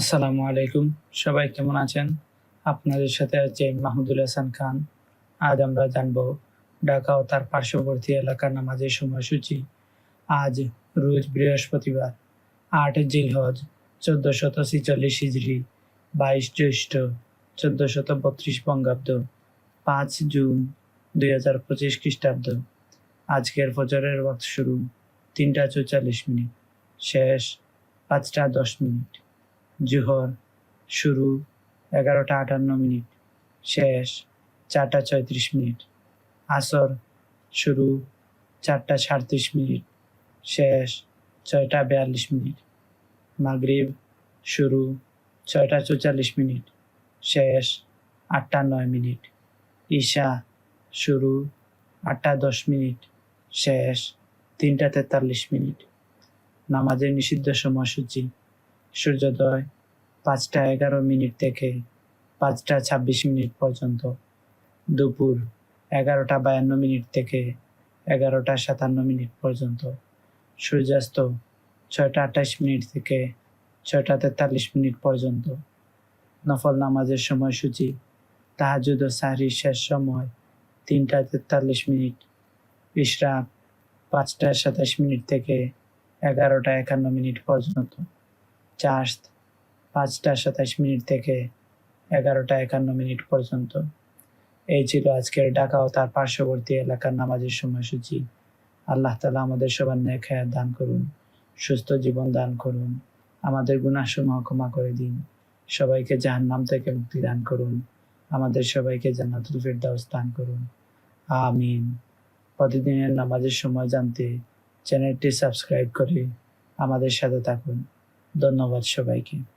আসসালামু আলাইকুম। সবাই কেমন আছেন? আপনাদের সাথে আছে মাহমুদুল হাসান খান। আজ আমরা জানব ঢাকা ও তার পার্শ্ববর্তী এলাকার নামাজের সময়সূচি। আজ রোজ বৃহস্পতিবার আট জিলহজ চোদ্দ শত ছিচল্লিশ হিজড়ি, বাইশ জ্যৈষ্ঠ চোদ্দ শত বত্রিশ বঙ্গাব্দ, পাঁচ জুন দুই হাজার পঁচিশ খ্রিস্টাব্দ। আজকের ফজরের ওয়াক্ত শুরু তিনটা চৌচল্লিশ মিনিট, শেষ পাঁচটা দশ মিনিট। জুহর, শুরু এগারোটা আটান্ন মিনিট, শেষ চারটা ছয়ত্রিশ মিনিট, আসর, শুরু চারটা সাঁত্রিশ মিনিট, শেষ ছয়টা বিয়াল্লিশ মিনিট, মাগরিব, শুরু ছয়টা চৌচল্লিশ মিনিট, শেষ আটটা নয় মিনিট, ঈশা, শুরু আটটা দশ মিনিট, শেষ তিনটা তেতাল্লিশ মিনিট, নামাজের নিষিদ্ধ সময়সূচি, সূর্যোদয় পাঁচটা এগারো মিনিট থেকে পাঁচটা ছাব্বিশ মিনিট পর্যন্ত। দুপুর এগারোটা বায়ান্ন মিনিট থেকে এগারোটা সাতান্ন মিনিট পর্যন্ত। সূর্যাস্ত ছয়টা আঠাশ মিনিট থেকে ছয়টা তেতাল্লিশ মিনিট পর্যন্ত। নফল নামাজের সময়সূচি, তাহাজুদ ও সাহরির শেষ সময় তিনটা তেতাল্লিশ মিনিট। ইশরাক পাঁচটা সাতাশ মিনিট থেকে এগারোটা একান্ন মিনিট পর্যন্ত। চার্জ পাঁচটা সাতাশ মিনিট থেকে এগারোটা একান্ন মিনিট পর্যন্ত। এই ছিল আজকের ঢাকা ও তার পার্শ্ববর্তী এলাকার নামাজের সময়সূচি। আল্লাহ তালা আমাদের সবার ন্যায় দান করুন, সুস্থ জীবন দান করুন, আমাদের গুণাসমূহ ক্ষমা করে দিন। সবাইকে জাহান নাম থেকে মুক্তি দান করুন, আমাদের সবাইকে জান্নাতুল ফেরদাউস দান করুন। আমিন। প্রতিদিনের নামাজের সময় জানতে চ্যানেলটি সাবস্ক্রাইব করে আমাদের সাথে থাকুন। ধন্যবাদ সবাইকে।